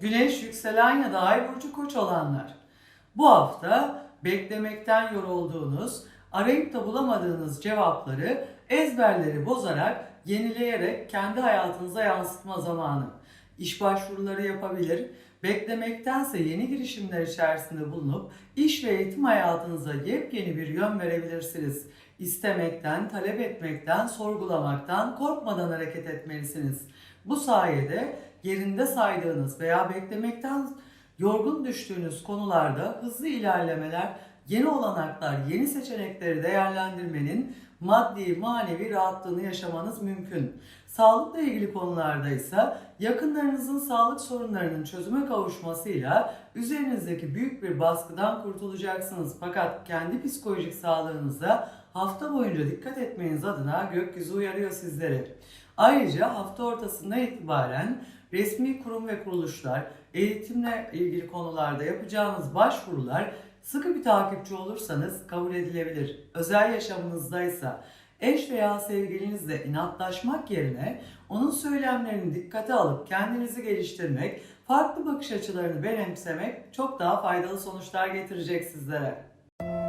Güneş, yükselen ya da ay burcu koç olanlar. Bu hafta beklemekten yorulduğunuz, arayıp da bulamadığınız cevapları ezberleri bozarak, yenileyerek kendi hayatınıza yansıtma zamanı. İş başvuruları yapabilir, beklemektense yeni girişimler içerisinde bulunup iş ve eğitim hayatınıza yepyeni bir yön verebilirsiniz. İstemekten, talep etmekten, sorgulamaktan, korkmadan hareket etmelisiniz. Bu sayede yerinde saydığınız veya beklemekten yorgun düştüğünüz konularda hızlı ilerlemeler, yeni olanaklar, yeni seçenekleri değerlendirmenin maddi manevi rahatlığını yaşamanız mümkün. Sağlıkla ilgili konularda ise yakınlarınızın sağlık sorunlarının çözüme kavuşmasıyla üzerinizdeki büyük bir baskıdan kurtulacaksınız. Fakat kendi psikolojik sağlığınıza hafta boyunca dikkat etmeniz adına gökyüzü uyarıyor sizleri. Ayrıca hafta ortasından itibaren resmi kurum ve kuruluşlar, eğitimle ilgili konularda yapacağınız başvurular sıkı bir takipçi olursanız kabul edilebilir. Özel yaşamınızdaysa eş veya sevgilinizle inatlaşmak yerine onun söylemlerini dikkate alıp kendinizi geliştirmek, farklı bakış açılarını benimsemek çok daha faydalı sonuçlar getirecek sizlere.